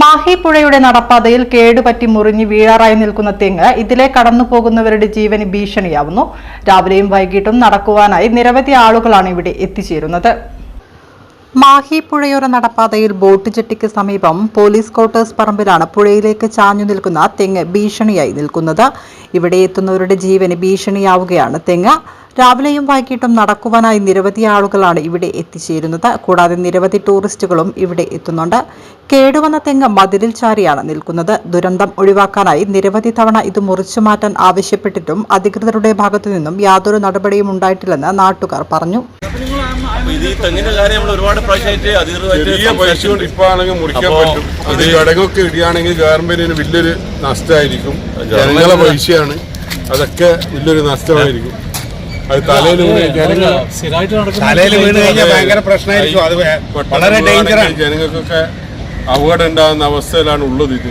മാഹി പുഴയുടെ നടപ്പാതയിൽ കേടുപറ്റി മുറിഞ്ഞ് വീഴാറായി നിൽക്കുന്ന തെങ്ങ് ഇതിലെ കടന്നു പോകുന്നവരുടെ ജീവന് ഭീഷണിയാവുന്നു. രാവിലെയും വൈകിട്ടും നടക്കുവാനായി നിരവധി ആളുകളാണ് ഇവിടെ എത്തിച്ചേരുന്നത്. മാഹി പുഴയോര നടപ്പാതയിൽ ബോട്ട് ജെട്ടിക്ക് സമീപം പോലീസ് ക്വാർട്ടേഴ്സ് പറമ്പിലാണ് പുഴയിലേക്ക് ചാഞ്ഞു നിൽക്കുന്ന തെങ്ങ് ഭീഷണിയായി നിൽക്കുന്നത്. ഇവിടെ എത്തുന്നവരുടെ ജീവന് ഭീഷണിയാവുകയാണ് തെങ്ങ്. രാവിലെയും വൈകിട്ടും നടക്കുവാനായി നിരവധി ആളുകളാണ് ഇവിടെ എത്തിച്ചേരുന്നത്. കൂടാതെ നിരവധി ടൂറിസ്റ്റുകളും ഇവിടെ എത്തുന്നുണ്ട്. കേടുവന്ന തെങ്ങ് മതിലിൽ ചാരിയാണ് നിൽക്കുന്നത്. ദുരന്തം ഒഴിവാക്കാനായി നിരവധി തവണ ഇത് മുറിച്ചു മാറ്റാൻ ആവശ്യപ്പെട്ടിട്ടും അധികൃതരുടെ ഭാഗത്തു നിന്നും യാതൊരു നടപടിയും ഉണ്ടായിട്ടില്ലെന്ന് നാട്ടുകാർ പറഞ്ഞു. അപ്പൊ ഇത് ഈ തെങ്ങിന്റെ കാര്യം നമ്മൾ ഒരുപാട് പ്രാവശ്യമായിട്ട് അധികൃതമായിട്ട് മുറിക്കാൻ പറ്റും. അത് ഇത് ചടങ്ങൊക്കെ ഇടുകയാണെങ്കിൽ ഗവൺമെന്റിന് വലിയൊരു നഷ്ടമായിരിക്കും. ജനങ്ങളെ പൈസയാണ്. അതൊക്കെ വലിയൊരു നഷ്ടമായിരിക്കും. അത് തലയിൽ വീണ് ജനങ്ങൾ സ്ഥിരമായിട്ട് നടക്കുന്ന തലയിൽ വീണ് കഴിഞ്ഞാൽ ഭയങ്കര പ്രശ്നമായിരിക്കും. അത് വളരെ ഡേഞ്ചറാണ് ജനങ്ങൾക്കൊക്കെ അപകടം ഉണ്ടാകുന്ന അവസ്ഥയിലാണ് ഉള്ളത് ഇത്.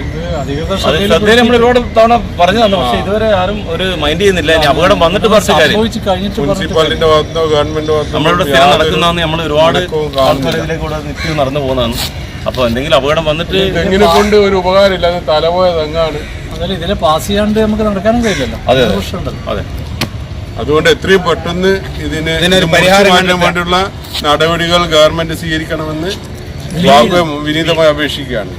ശ്രദ്ധയിൽ നമ്മൾ ഒരുപാട് തവണ പറഞ്ഞു തന്നു. പക്ഷെ ഇതുവരെ ആരും ഒരു മൈൻഡ് ചെയ്യുന്നില്ല. ഇനി അപകടം വന്നിട്ട് പറഞ്ഞ കാര്യം. മുനിസിപ്പാലിറ്റിന്റെ ഭാഗത്തുനിന്നോ ഗവൺമെന്റ് നമ്മളിവിടെ സ്ഥിരം നമ്മൾ ഒരുപാട് കൂടെ നിത്യം നടന്നു പോകുന്നതാണ്. അപ്പൊ എന്തെങ്കിലും അപകടം വന്നിട്ട് എങ്ങനെ കൊണ്ട് ഒരു ഉപകാരമില്ല. അത് തലപോയ തെങ്ങാണ്. അതായത് ഇതിനെ പാസ് ചെയ്യാണ്ട് നമുക്ക് നടക്കാനും കഴിയില്ലല്ലോ അതെ, അതെ. പ്രശ്നമുണ്ടല്ലോ അതെ അതുകൊണ്ട് എത്രയും പെട്ടെന്ന് ഇതിന് മാറ്റാൻ വേണ്ടിയുള്ള നടപടികൾ ഗവൺമെന്റ് സ്വീകരിക്കണമെന്ന് വിനീതമായി അപേക്ഷിക്കുകയാണ്.